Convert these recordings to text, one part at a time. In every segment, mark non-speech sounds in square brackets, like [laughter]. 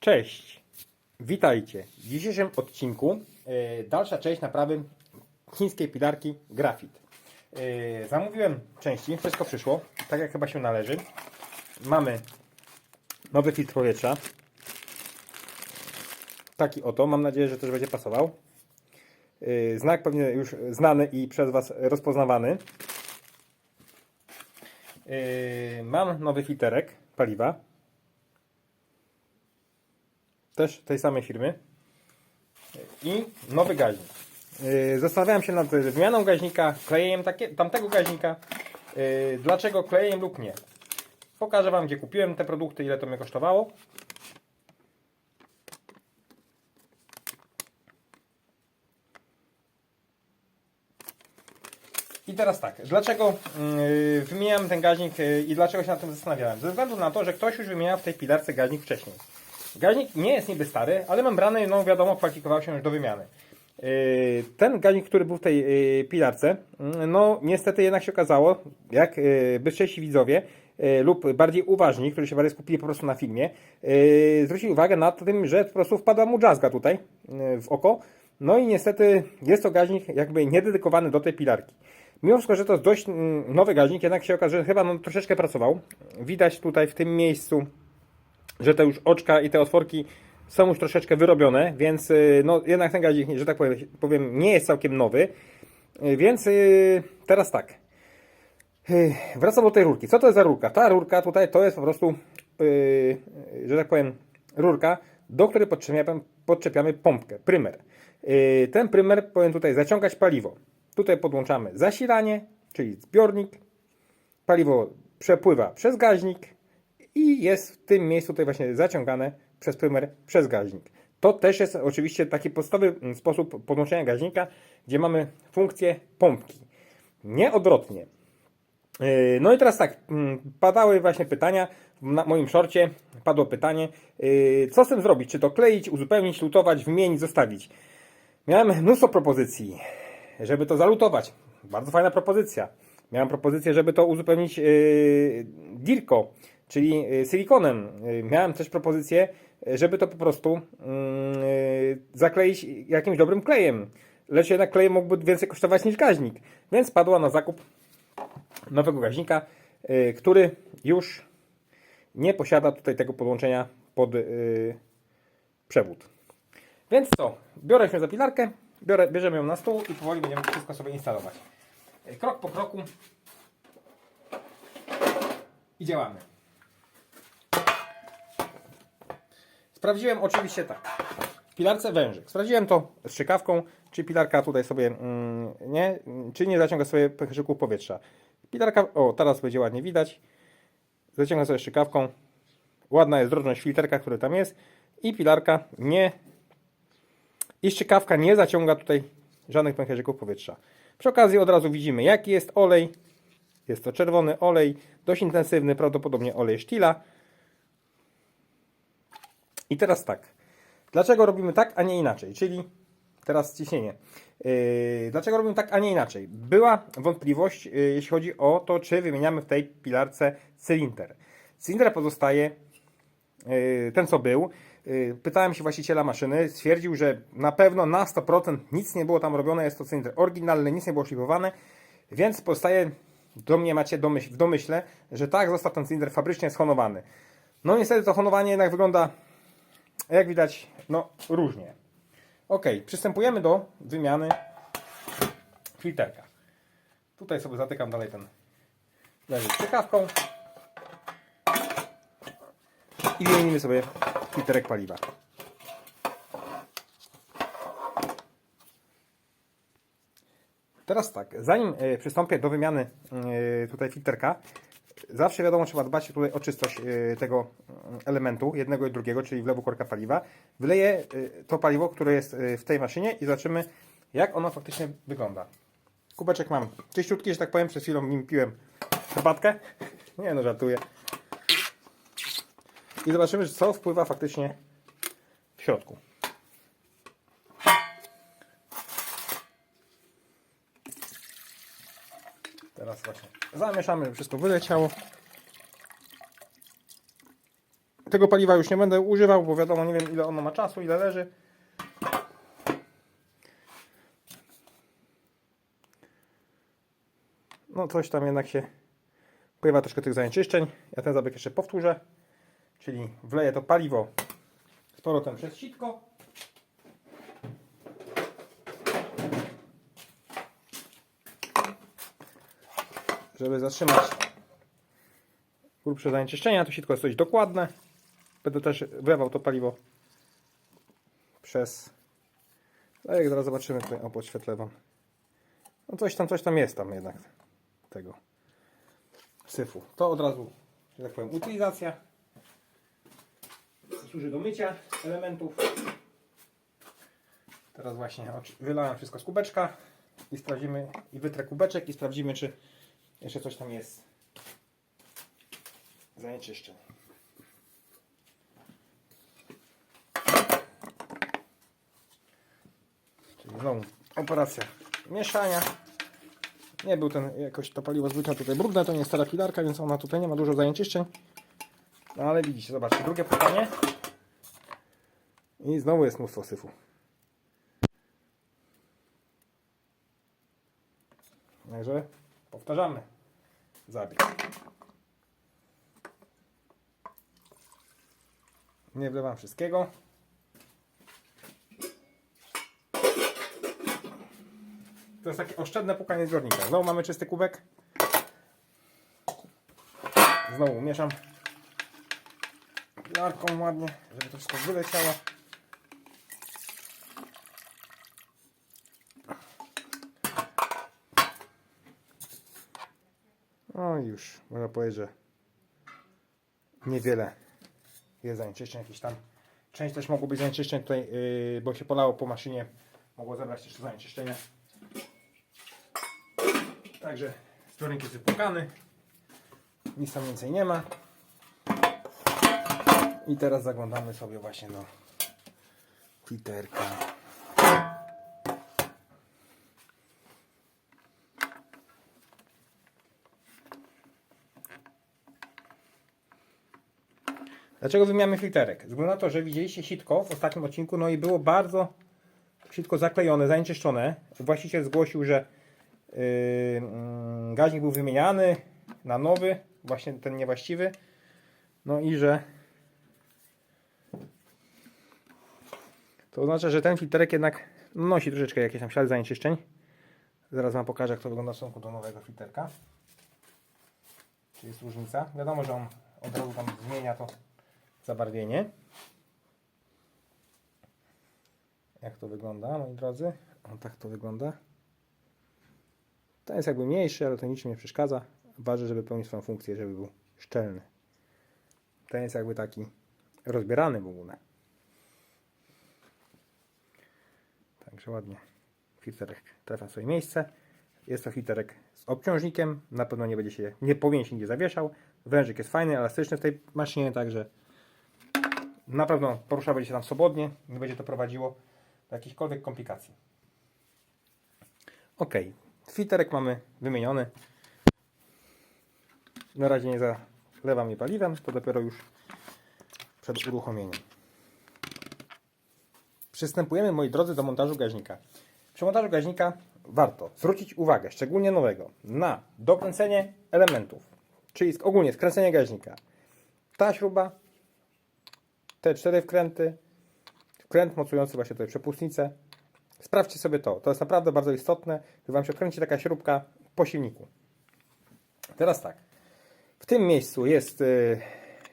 Cześć, witajcie. W dzisiejszym odcinku e, dalsza część naprawy chińskiej pilarki Grafit. E, zamówiłem części, wszystko przyszło, tak jak chyba się należy. Mamy nowy filtr powietrza. Taki oto, mam nadzieję, że też będzie pasował. E, znak pewnie już znany i przez Was rozpoznawany. Mam nowy filterek paliwa też tej samej firmy i nowy gaźnik. Yy, Zastanawiałem się nad wymianą gaźnika, klejeniem takie, tamtego gaźnika. Yy, Dlaczego klejem lub nie? Pokażę Wam, gdzie kupiłem te produkty, ile to mnie kosztowało. I teraz tak, dlaczego yy, wymieniałem ten gaźnik yy, i dlaczego się nad tym zastanawiałem? Ze względu na to, że ktoś już wymieniał w tej pilarce gaźnik wcześniej. Gaźnik nie jest niby stary, ale membrany, no wiadomo, kwalifikował się już do wymiany. Yy, Ten gaźnik, który był w tej yy, pilarce, yy, no niestety jednak się okazało, jak yy, bystrzejsi widzowie lub bardziej uważni, którzy się bardziej skupili po prostu na filmie, zwrócili uwagę na tym, że po prostu wpadła mu jazzga tutaj w oko. No i niestety jest to gaźnik jakby niededykowany do tej pilarki. Mimo wszystko, że to jest dość mm, nowy gaźnik, jednak się okaże, że chyba no, troszeczkę pracował. Widać tutaj w tym miejscu że te już oczka i te otworki są już troszeczkę wyrobione, więc y, no jednak ten gazik, że tak powiem, powiem nie jest całkiem nowy. Y, Więc y, teraz tak. Wracam do tej rurki. Co to jest za rurka? Ta rurka tutaj to jest po prostu, że tak powiem, rurka, do której podczepiamy, podczepiamy pompkę, prymer. Ten prymer powinien tutaj zaciągać paliwo. Tutaj podłączamy zasilanie, czyli zbiornik. Paliwo przepływa przez gaźnik i jest w tym miejscu tutaj właśnie zaciągane przez prymer przez gaźnik. To też jest oczywiście taki podstawowy mm, sposób podłączenia gaźnika, gdzie mamy funkcję pompki. Nie odwrotnie. Yy, No i teraz tak, mm, padały właśnie pytania, na moim szorcie padło pytanie, yy, co z tym zrobić? Czy to kleić, uzupełnić, lutować, wymienić, zostawić? Miałem mnóstwo propozycji, żeby to zalutować. Bardzo fajna propozycja. Miałem propozycję, żeby to uzupełnić yy, dirko, czyli yy, silikonem. Yy, miałem też propozycję, żeby to po prostu yy, zakleić jakimś dobrym klejem. Lecz jednak klej mógłby więcej kosztować niż gaźnik. Więc padła na zakup nowego gaźnika, który już nie posiada tutaj tego podłączenia pod przewód. Więc co? Biorę się za pilarkę, biorę, bierzemy ją na stół i powoli będziemy wszystko sobie instalować. Krok po kroku i działamy. Sprawdziłem oczywiście tak. W pilarce wężyk. Sprawdziłem to z szykawką, czy pilarka tutaj sobie mm, nie, czy nie zaciąga sobie pęcherzyków powietrza. Pilarka, o teraz będzie ładnie widać. Zaciągam sobie szykawką. Ładna jest drożność filterka, który tam jest. I pilarka nie i szczykawka nie zaciąga tutaj żadnych pęcherzyków powietrza. Przy okazji od razu widzimy jaki jest olej. Jest to czerwony olej, dość intensywny, prawdopodobnie olej sztila. I teraz tak. Dlaczego robimy tak, a nie inaczej? Czyli teraz ciśnienie. Yy, dlaczego robimy tak, a nie inaczej? Była wątpliwość, yy, jeśli chodzi o to, czy wymieniamy w tej pilarce cylinder. Cylinder pozostaje yy, ten, co był. Yy, Pytałem się właściciela maszyny, stwierdził, że na pewno na 100% nic nie było tam robione, jest to cylinder oryginalny, nic nie było szlifowane, więc pozostaje do mnie macie domyśl, w domyśle, że tak został ten cylinder fabrycznie schonowany. No niestety to honowanie jednak wygląda, jak widać, no różnie. Ok, przystępujemy do wymiany filterka. Tutaj sobie zatykam dalej ten leży strzykawką i wymienimy sobie filterek paliwa. Teraz tak, zanim e, przystąpię do wymiany e, tutaj filterka, zawsze wiadomo, trzeba dbać tutaj o czystość e, tego mm, elementu, jednego i drugiego, czyli wlewu korka paliwa. Wleję e, to paliwo, które jest e, w tej maszynie i zobaczymy, jak ono faktycznie wygląda. Kubeczek mam czyściutki, że tak powiem, przed chwilą nim piłem herbatkę. [laughs] Nie no, żartuję. I zobaczymy, co wpływa faktycznie w środku. Zamieszamy, żeby wszystko wyleciało. Tego paliwa już nie będę używał, bo wiadomo, nie wiem ile ono ma czasu, ile leży. No coś tam jednak się pojawia troszkę tych zanieczyszczeń. Ja ten zabieg jeszcze powtórzę. Czyli wleję to paliwo z powrotem przez sitko. Żeby zatrzymać grubsze zanieczyszczenia, to sitko jest dość dokładne. Będę też wlewał to paliwo przez... No jak zaraz zobaczymy tutaj, o podświetlę wam. No coś tam, coś tam jest tam jednak tego syfu. To od razu, że tak powiem, utylizacja. Służy do mycia elementów. Teraz właśnie wylałem wszystko z kubeczka i sprawdzimy, i wytrę kubeczek i sprawdzimy, czy jeszcze coś tam jest zanieczyszczeń. Czyli znowu operacja mieszania. Nie był ten jakoś to paliwo zwykle tutaj brudne, to nie jest stara filarka, więc ona tutaj nie ma dużo zanieczyszczeń. No ale widzicie, zobaczcie, drugie pytanie. I znowu jest mnóstwo syfu. Także powtarzamy. Zabieg. Nie wlewam wszystkiego. To jest takie oszczędne pukanie zbiornika. Znowu mamy czysty kubek. Znowu mieszam pilarką ładnie, żeby to wszystko wyleciało. No już, można powiedzieć, że niewiele jest zanieczyszczeń jakieś tam. Część też mogło być zanieczyszczeń tutaj, yy, bo się polało po maszynie. Mogło zebrać jeszcze zanieczyszczenia. Także zbiornik jest wypłukany. Nic tam więcej nie ma. I teraz zaglądamy sobie właśnie do filterka. Dlaczego wymieniamy filterek? Ze na to, że widzieliście sitko w ostatnim odcinku, no i było bardzo sitko zaklejone, zanieczyszczone. Właściciel zgłosił, że yy, mm, gaźnik był wymieniany na nowy, właśnie ten niewłaściwy. No i że to oznacza, że ten filterek jednak nosi troszeczkę jakieś tam ślady zanieczyszczeń. Zaraz Wam pokażę, jak to wygląda w stosunku do nowego filterka. Czy jest różnica? Wiadomo, że on od razu tam zmienia to zabarwienie. Jak to wygląda, moi drodzy? O, tak to wygląda. Ten jest jakby mniejszy, ale to niczym nie przeszkadza. Ważne, żeby pełnił swoją funkcję, żeby był szczelny. Ten jest jakby taki rozbierany w ogóle. Także ładnie filterek trafia swoje miejsce. Jest to filterek z obciążnikiem. Na pewno nie będzie się, nie powinien się nigdzie zawieszał. Wężyk jest fajny, elastyczny w tej maszynie, także na pewno poruszał będzie się tam swobodnie. Nie będzie to prowadziło do jakichkolwiek komplikacji. Ok, filterek mamy wymieniony. Na razie nie zalewam je paliwem, to dopiero już przed uruchomieniem. Przystępujemy, moi drodzy, do montażu gaźnika. Przy montażu gaźnika warto zwrócić uwagę, szczególnie nowego, na dokręcenie elementów, czyli ogólnie skręcenie gaźnika. Ta śruba, te cztery wkręty, wkręt mocujący właśnie tutaj przepustnicę. Sprawdźcie sobie to. To jest naprawdę bardzo istotne, że Wam się odkręci taka śrubka po silniku. Teraz tak. W tym miejscu jest, yy,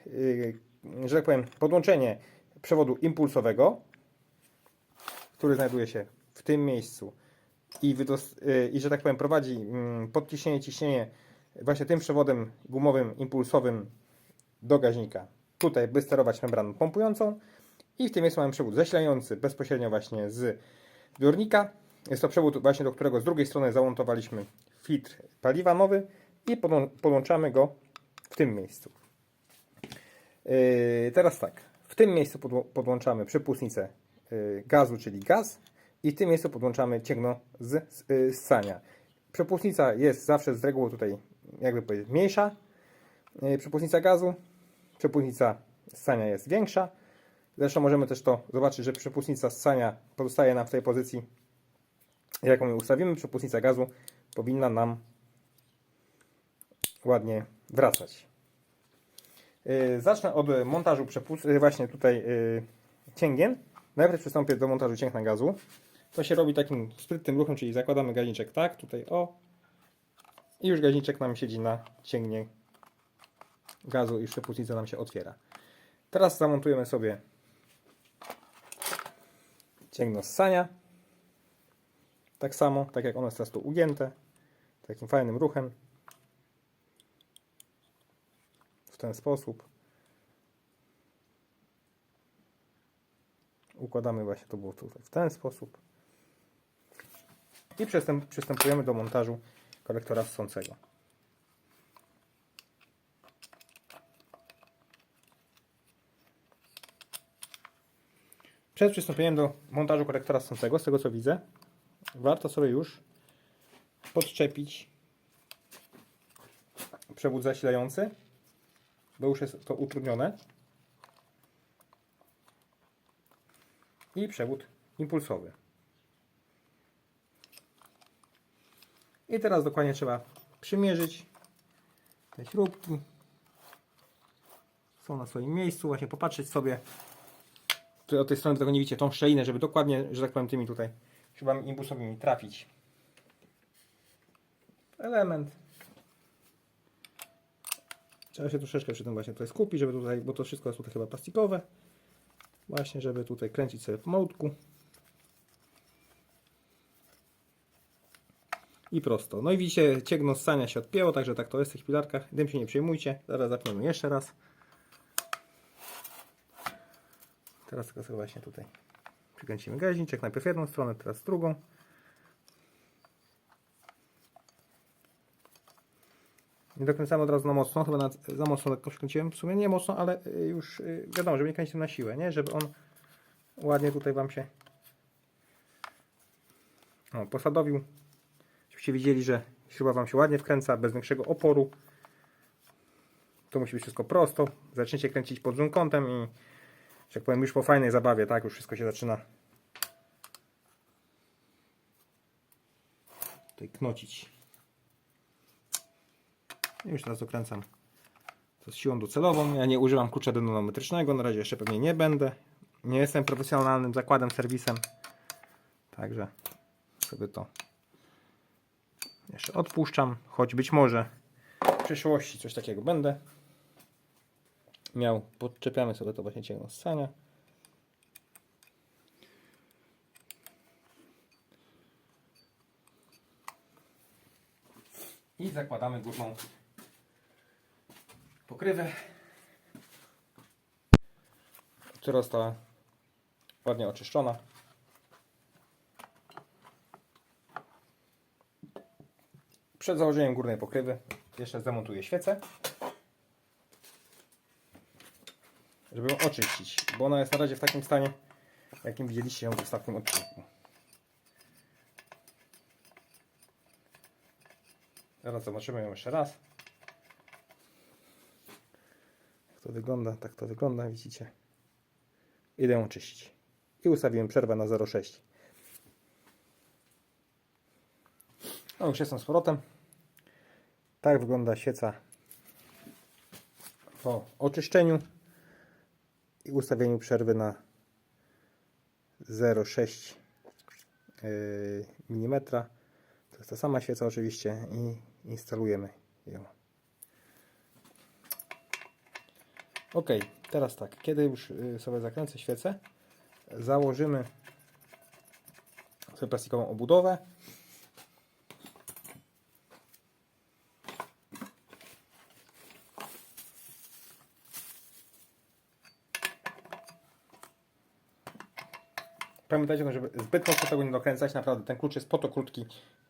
yy, że tak powiem, podłączenie przewodu impulsowego, który znajduje się w tym miejscu i, yy, i że tak powiem, prowadzi mm, podciśnienie, ciśnienie właśnie tym przewodem gumowym, impulsowym do gaźnika. Tutaj, by sterować membraną pompującą. I w tym miejscu mamy przewód zasilający bezpośrednio właśnie z zbiornika. Jest to przewód właśnie, do którego z drugiej strony zamontowaliśmy filtr paliwa nowy i podłą- podłączamy go w tym miejscu. Yy, teraz tak, w tym miejscu podłączamy przepustnicę yy, gazu, czyli gaz i w tym miejscu podłączamy cięgno z, z yy, ssania. Przepustnica jest zawsze z reguły tutaj, jakby powiedzieć, mniejsza. Yy, przepustnica gazu, przepustnica ssania jest większa. Zresztą możemy też to zobaczyć, że przepustnica ssania pozostaje nam w tej pozycji, jaką ją ustawimy. Przepustnica gazu powinna nam ładnie wracać. Yy, Zacznę od montażu przepust... yy, właśnie tutaj yy, cięgien. Najpierw przystąpię do montażu cięgna gazu. To się robi takim sprytnym ruchem, czyli zakładamy gaźniczek tak, tutaj o i już gaźniczek nam siedzi na cięgnie gazu i przepustnica nam się otwiera. Teraz zamontujemy sobie cięgno ssania. Tak samo, tak jak ono jest teraz tu ugięte. Takim fajnym ruchem. W ten sposób. Układamy właśnie to było tutaj w ten sposób. I przystęp, przystępujemy do montażu kolektora ssącego. Przed przystąpieniem do montażu kolektora ssącego, z tego co widzę, warto sobie już podczepić przewód zasilający, bo już jest to utrudnione. I przewód impulsowy. I teraz dokładnie trzeba przymierzyć te śrubki. Są na swoim miejscu, właśnie popatrzeć sobie. Od tej strony tego nie widzicie, tą szczelinę, żeby dokładnie, że tak powiem, tymi tutaj śrubami impulsowymi trafić. Element. Trzeba się troszeczkę przy tym właśnie tutaj skupić, żeby tutaj, bo to wszystko jest tutaj chyba plastikowe. Właśnie, żeby tutaj kręcić sobie po małutku. I prosto. No i widzicie, cięgno ssania się odpięło, także tak to jest w tych pilarkach. Tym się nie przejmujcie. Zaraz zapniemy jeszcze raz. Teraz tylko sobie właśnie tutaj przykręcimy gaźniczek. Najpierw jedną stronę, teraz drugą. Nie dokręcamy od razu na mocno, chyba na, za mocno lekko przykręciłem. W sumie nie mocno, ale y, już y, wiadomo, żeby nie kręcić na siłę, nie? Żeby on ładnie tutaj Wam się o, posadowił. Żebyście widzieli, że śruba Wam się ładnie wkręca, bez większego oporu. To musi być wszystko prosto. Zaczniecie kręcić pod złym kątem i, tak powiem, już po fajnej zabawie, tak? Już wszystko się zaczyna tutaj knocić. I już teraz dokręcam to z siłą docelową. Ja nie używam klucza dynamometrycznego, na razie jeszcze pewnie nie będę. Nie jestem profesjonalnym zakładem, serwisem. Także sobie to jeszcze odpuszczam, choć być może w przyszłości coś takiego będę miał. Podczepiamy sobie to właśnie cięgno ssania. I zakładamy górną pokrywę, która została ładnie oczyszczona. Przed założeniem górnej pokrywy jeszcze zamontuję świecę, żeby ją oczyścić, bo ona jest na razie w takim stanie, jakim widzieliście ją w ostatnim odcinku. Teraz zobaczymy ją jeszcze raz. Jak to wygląda, tak to wygląda, widzicie. Idę ją czyścić. I ustawiłem przerwę na 0,6. No już jestem z powrotem. Tak wygląda świeca po oczyszczeniu i ustawieniu przerwy na 0,6 mm. To jest ta sama świeca oczywiście i instalujemy ją. Ok, teraz tak, kiedy już y, sobie zakręcę świecę, założymy sobie plastikową obudowę. Pamiętajcie, o tym, żeby zbyt mocno tego nie dokręcać. Naprawdę, ten klucz jest po to krótki,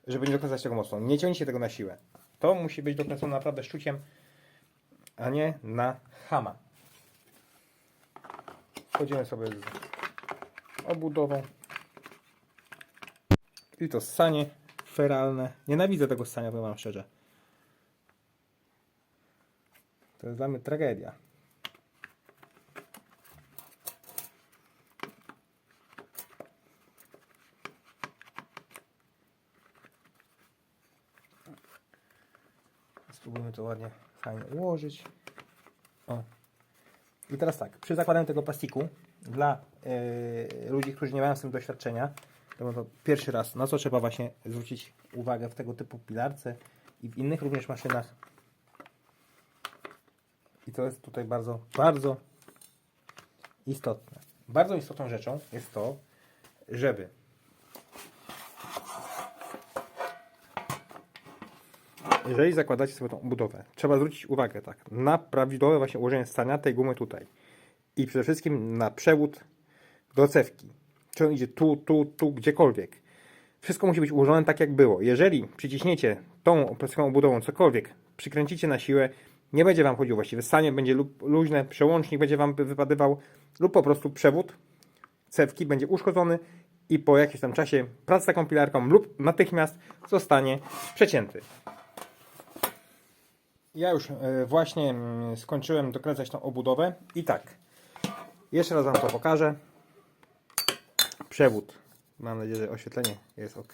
żeby nie dokręcać tego mocno. Nie ciągnijcie tego na siłę. To musi być dokręcone naprawdę szczuciem, a nie na hama. Wchodzimy sobie z obudową. I to ssanie feralne. Nienawidzę tego ssania, powiem wam szczerze. To jest dla mnie tragedia. To ładnie, fajnie ułożyć. O. I teraz tak, przy zakładaniu tego plastiku dla yy, ludzi, którzy nie mają z tym doświadczenia, to, to pierwszy raz, na co trzeba właśnie zwrócić uwagę w tego typu pilarce i w innych również maszynach. I to jest tutaj bardzo, bardzo istotne. Bardzo istotną rzeczą jest to, żeby jeżeli zakładacie sobie tą budowę, trzeba zwrócić uwagę tak, na prawidłowe właśnie ułożenie stania tej gumy tutaj. I przede wszystkim na przewód do cewki. Czy on idzie tu, tu, tu, gdziekolwiek. Wszystko musi być ułożone tak, jak było. Jeżeli przyciśniecie tą opresją obudową cokolwiek, przykręcicie na siłę, nie będzie Wam chodziło właściwie. Stanie będzie luźne, przełącznik będzie Wam wypadywał, lub po prostu przewód cewki będzie uszkodzony i po jakimś tam czasie pracy z taką pilarką lub natychmiast zostanie przecięty. Ja już e, właśnie mm, skończyłem dokręcać tą obudowę i tak, jeszcze raz Wam to pokażę. Przewód, mam nadzieję, że oświetlenie jest ok.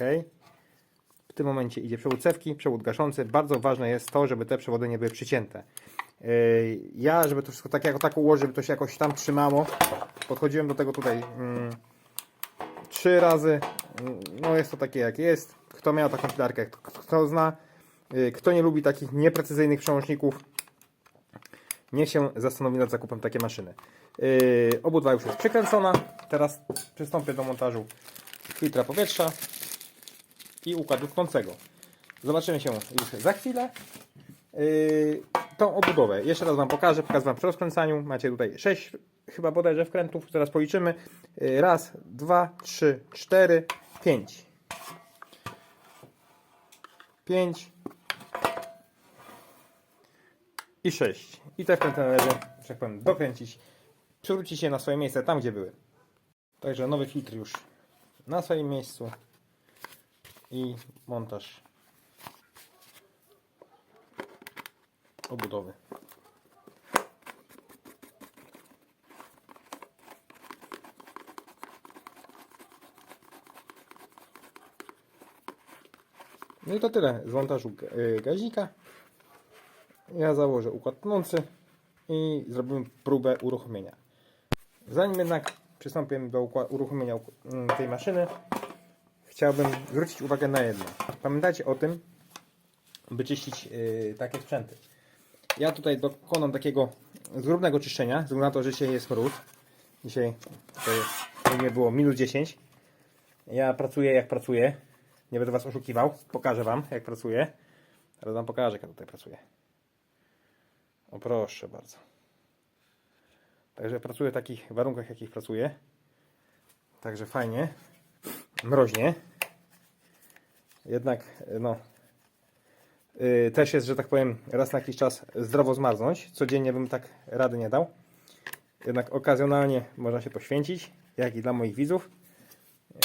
W tym momencie idzie przewód cewki, przewód gaszący. Bardzo ważne jest to, żeby te przewody nie były przycięte. Yy, Ja, żeby to wszystko tak jako tak ułożyć, żeby to się jakoś tam trzymało, podchodziłem do tego tutaj mm, trzy razy. Mm, No jest to takie jak jest. Kto miał taką pilarkę, kto zna. Yy, Kto nie lubi takich nieprecyzyjnych przełączników, niech się zastanowi nad zakupem takiej maszyny. Yy, obudwa już jest przykręcona. Teraz przystąpię do montażu filtra powietrza i układu tkącego. Zobaczymy się już za chwilę. Yy, tą obudowę jeszcze raz Wam pokażę. Pokażę Wam przy rozkręcaniu. Macie tutaj 6 chyba bodajże wkrętów. Teraz policzymy. Raz, dwa, trzy, cztery, pięć. Pięć i 6. I te wkręty należy, że tak powiem, dokręcić, przywrócić je na swoje miejsce tam, gdzie były. Także nowy filtr już na swoim miejscu i montaż obudowy. No i to tyle z montażu y, gazika. Ja założę układ tnący i zrobimy próbę uruchomienia. Zanim jednak przystąpię do uruchomienia mm, tej maszyny, chciałbym zwrócić uwagę na jedno. Pamiętajcie o tym, by czyścić yy, takie sprzęty. Ja tutaj dokonam takiego zgrubnego czyszczenia, ze względu na to, że dzisiaj jest mróz. Dzisiaj to jakby było minus 10. Ja pracuję jak pracuję. Nie będę Was oszukiwał. Pokażę Wam jak pracuję. Teraz Wam pokażę jak ja tutaj pracuję. O proszę bardzo. Także pracuję w takich warunkach, jakich pracuję. Także fajnie. Mroźnie. Jednak, no. Yy, też jest, że tak powiem, raz na jakiś czas zdrowo zmarznąć. Codziennie bym tak rady nie dał. Jednak okazjonalnie można się poświęcić, jak i dla moich widzów,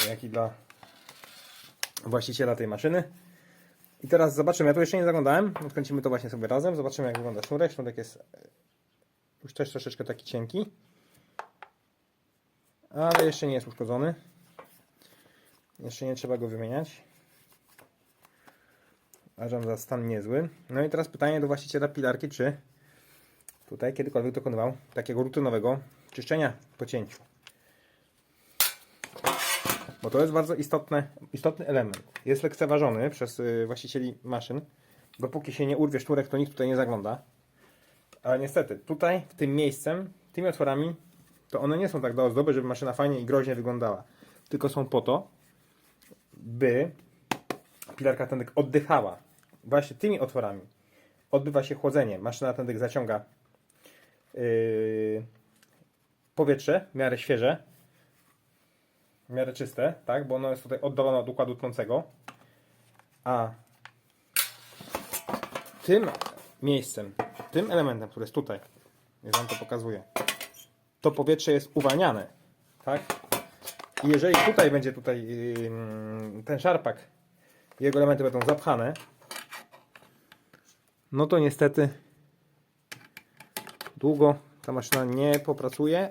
jak i dla właściciela tej maszyny. I teraz zobaczymy, ja tu jeszcze nie zaglądałem, odkręcimy to właśnie sobie razem, zobaczymy jak wygląda sznurek. Sznurek jest już też troszeczkę taki cienki, ale jeszcze nie jest uszkodzony. Jeszcze nie trzeba go wymieniać. Uważam za stan niezły. No i teraz pytanie do właściciela pilarki, czy tutaj kiedykolwiek dokonywał takiego rutynowego czyszczenia po cięciu. Bo to jest bardzo istotne, istotny element. Jest lekceważony przez y, właścicieli maszyn. Dopóki się nie urwie sznurek, to nikt tutaj nie zagląda. Ale niestety, tutaj, w tym miejscem, tymi otworami, to one nie są tak do ozdoby, żeby maszyna fajnie i groźnie wyglądała. Tylko są po to, by pilarka tędek oddychała. Właśnie tymi otworami odbywa się chłodzenie. Maszyna tędek zaciąga yy, powietrze w miarę świeże, w miarę czyste, tak? Bo ono jest tutaj oddalone od układu tnącego. A tym miejscem, tym elementem, który jest tutaj, ja Wam to pokazuję, to powietrze jest uwalniane, tak? I jeżeli tutaj będzie tutaj ten szarpak, jego elementy będą zapchane, no to niestety długo ta maszyna nie popracuje.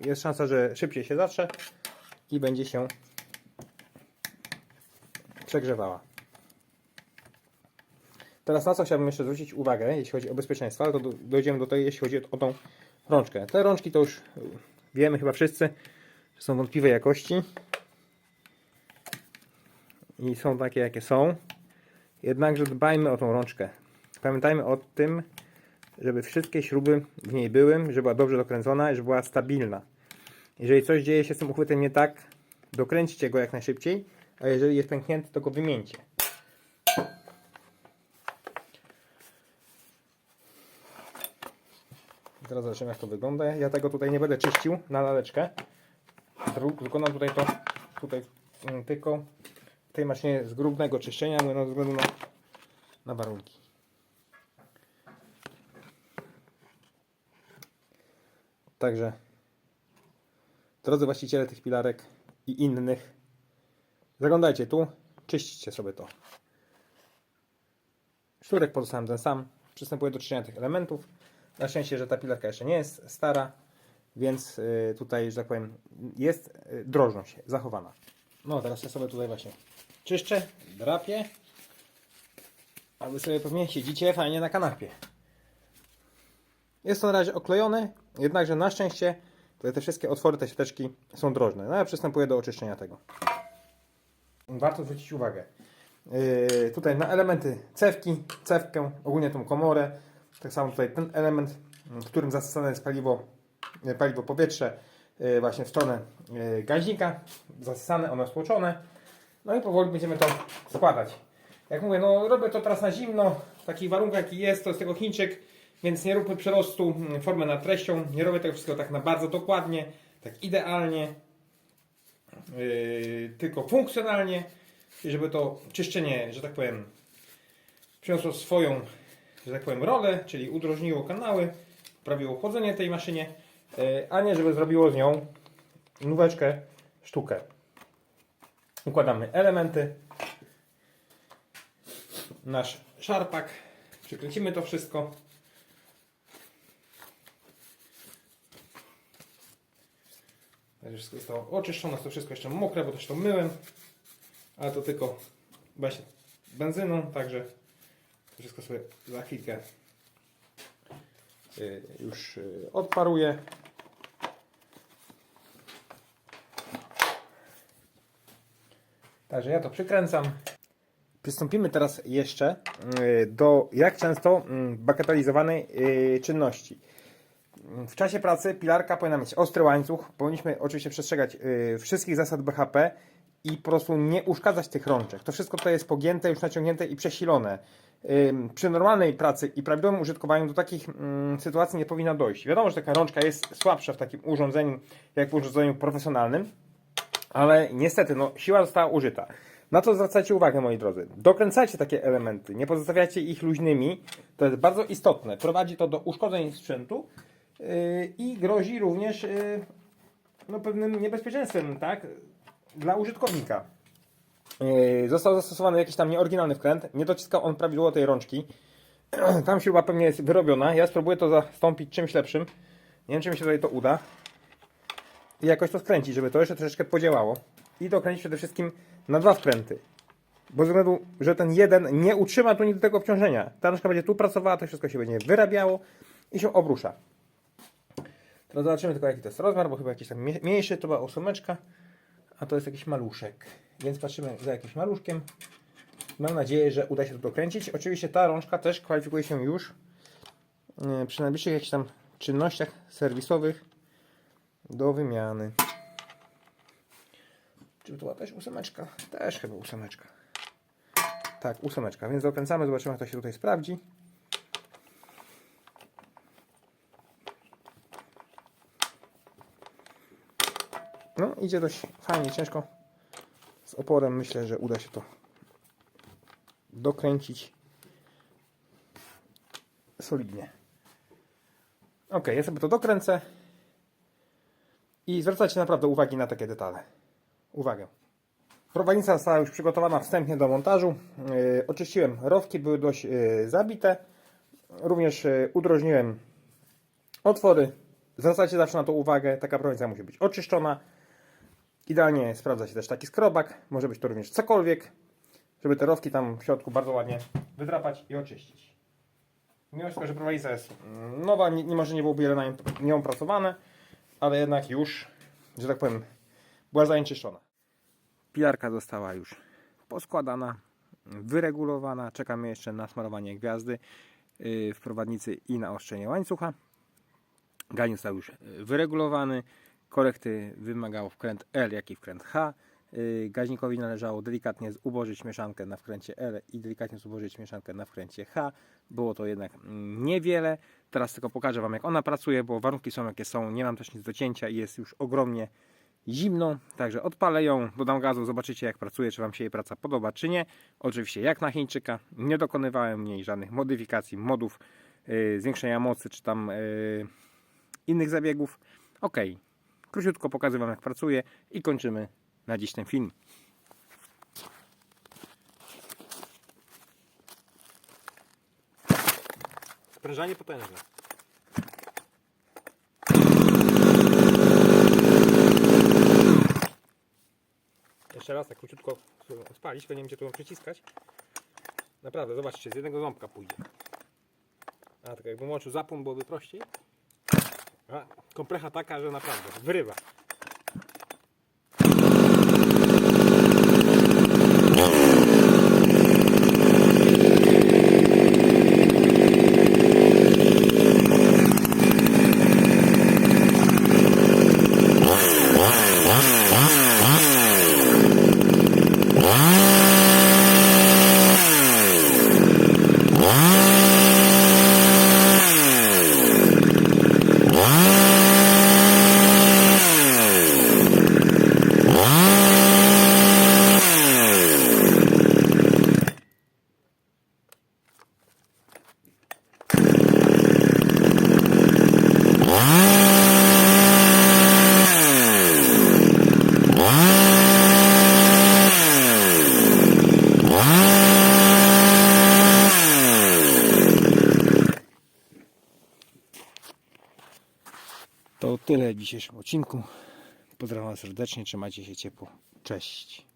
Jest szansa, że szybciej się zatrze i będzie się przegrzewała. Teraz na co chciałbym jeszcze zwrócić uwagę, jeśli chodzi o bezpieczeństwo, ale to do- dojdziemy do tego, jeśli chodzi o tą rączkę. Te rączki to już y, wiemy chyba wszyscy, że są wątpliwej jakości. I są takie, jakie są. Jednakże dbajmy o tą rączkę. Pamiętajmy o tym, żeby wszystkie śruby w niej były, żeby była dobrze dokręcona i żeby była stabilna. Jeżeli coś dzieje się z tym uchwytem nie tak, dokręćcie go jak najszybciej, a jeżeli jest pęknięty, to go wymieńcie. Teraz zobaczymy jak to wygląda. Ja tego tutaj nie będę czyścił na laleczkę. Wykonam tutaj to tutaj mm, tylko w tej maszynie z grubnego czyszczenia, no, ze względu na, na warunki. Także drodzy właściciele tych pilarek i innych, zaglądajcie tu, czyśćcie sobie to. Sznurek pozostałem ten sam. Przystępuję do czyszczenia tych elementów. Na szczęście, że ta pilarka jeszcze nie jest stara, więc y, tutaj, że tak powiem, jest y, drożność zachowana. No, teraz ja sobie tutaj właśnie czyszczę, drapię, a wy sobie pewnie siedzicie fajnie na kanapie. Jest to na razie oklejone, jednakże na szczęście tutaj te wszystkie otwory, te siateczki są drożne. No ja przystępuję do oczyszczenia tego. Warto zwrócić uwagę. Yy, tutaj na elementy cewki, cewkę, ogólnie tą komorę. Tak samo tutaj ten element, w którym zasysane jest paliwo, yy, paliwo powietrze yy, właśnie w stronę yy, gaźnika. Zasysane, ono stłoczone. No i powoli będziemy to składać. Jak mówię, no robię to teraz na zimno, w takich warunkach jaki jest, to jest tego Chińczyk, więc nie róbmy przerostu mm, formy nad treścią, nie robię tego wszystkiego tak na bardzo dokładnie, tak idealnie, yy, tylko funkcjonalnie, żeby to czyszczenie, że tak powiem, przyniosło swoją, że tak powiem, rolę, czyli udrożniło kanały, poprawiło chłodzenie tej maszynie, yy, a nie żeby zrobiło z nią nóweczkę, sztukę. Układamy elementy, nasz szarpak, przykręcimy to wszystko. Wszystko zostało oczyszczone, to wszystko jeszcze mokre, bo też to myłem, ale to tylko właśnie benzyną, także wszystko sobie za chwilkę y, już y, odparuję. Także ja to przykręcam. Przystąpimy teraz jeszcze y, do jak często mm, bagatelizowanej czynności. W czasie pracy pilarka powinna mieć ostry łańcuch. Powinniśmy oczywiście przestrzegać y, wszystkich zasad BHP i po prostu nie uszkadzać tych rączek. To wszystko tutaj jest pogięte, już naciągnięte i przesilone. Ym, Przy normalnej pracy i prawidłowym użytkowaniu do takich mm, sytuacji nie powinno dojść. Wiadomo, że taka rączka jest słabsza w takim urządzeniu, jak w urządzeniu profesjonalnym, ale niestety, no, siła została użyta. Na to zwracajcie uwagę, moi drodzy. Dokręcajcie takie elementy, nie pozostawiajcie ich luźnymi. To jest bardzo istotne. Prowadzi to do uszkodzeń sprzętu i grozi również yy, no, pewnym niebezpieczeństwem, tak? Dla użytkownika. Yy, został zastosowany jakiś tam nieoryginalny wkręt. Nie dociskał on prawidłowo tej rączki. [clears throat] tam śruba pewnie jest wyrobiona. Ja spróbuję to zastąpić czymś lepszym. Nie wiem, czy mi się tutaj to uda i jakoś to skręcić, żeby to jeszcze troszeczkę podziałało. I dokręcić przede wszystkim na dwa wkręty. Bo ze względu, że ten jeden nie utrzyma tu nigdy tego obciążenia. Ta nóżka będzie tu pracowała, to wszystko się będzie wyrabiało i się obrusza. Teraz zobaczymy tylko jaki to jest rozmiar, bo chyba jakiś tam mniejszy, to była ósemeczka, a to jest jakiś maluszek. Więc patrzymy za jakimś maluszkiem. Mam nadzieję, że uda się to dokręcić. Oczywiście ta rączka też kwalifikuje się już yy, przy najbliższych jakichś tam czynnościach serwisowych do wymiany. Czy to była też ósemeczka? Też chyba ósemeczka. Tak, ósemeczka. Więc dokręcamy, zobaczymy jak to się tutaj sprawdzi. Idzie dość fajnie, ciężko. Z oporem myślę, że uda się to dokręcić solidnie. Ok, ja sobie to dokręcę. I zwracajcie naprawdę uwagi na takie detale. Uwagę. Prowadnica została już przygotowana wstępnie do montażu. Yy, oczyściłem rowki, były dość yy, zabite. Również yy, udrożniłem otwory. Zwracajcie zawsze na to uwagę. Taka prowadnica musi być oczyszczona. Idealnie sprawdza się też taki skrobak. Może być to również cokolwiek, żeby te rowki tam w środku bardzo ładnie wydrapać i oczyścić. Mimo że prowalica jest nowa, nie, nie może nie było wiele na nią- pracowane, ale jednak już, że tak powiem, była zanieczyszczona. Pilarka została już poskładana, wyregulowana. Czekamy jeszcze na smarowanie gwiazdy yy, w prowadnicy i na ostrzenie łańcucha. Gań został już yy, wyregulowany. Korekty wymagało wkręt L, jak i wkręt H. Yy, Gaźnikowi należało delikatnie zubożyć mieszankę na wkręcie L i delikatnie zubożyć mieszankę na wkręcie H. Było to jednak mm, niewiele. Teraz tylko pokażę Wam, jak ona pracuje, bo warunki są jakie są. Nie mam też nic do cięcia i jest już ogromnie zimno. Także odpalę ją, dodam gazu, zobaczycie jak pracuje, czy Wam się jej praca podoba, czy nie. Oczywiście jak na Chińczyka. Nie dokonywałem w niej żadnych modyfikacji, modów, yy, zwiększenia mocy, czy tam yy, innych zabiegów. Ok, króciutko pokażę Wam jak pracuje i kończymy na dziś ten film. Sprężanie potężne. Jeszcze raz tak króciutko spalić, tylko nie gdzie tu przyciskać. Naprawdę, zobaczcie, z jednego ząbka pójdzie. A tak jakbym łączył zapłon, byłoby prościej. A, taka, że naprawdę wyrywa. To tyle w dzisiejszym odcinku. Pozdrawiam serdecznie, trzymajcie się ciepło. Cześć.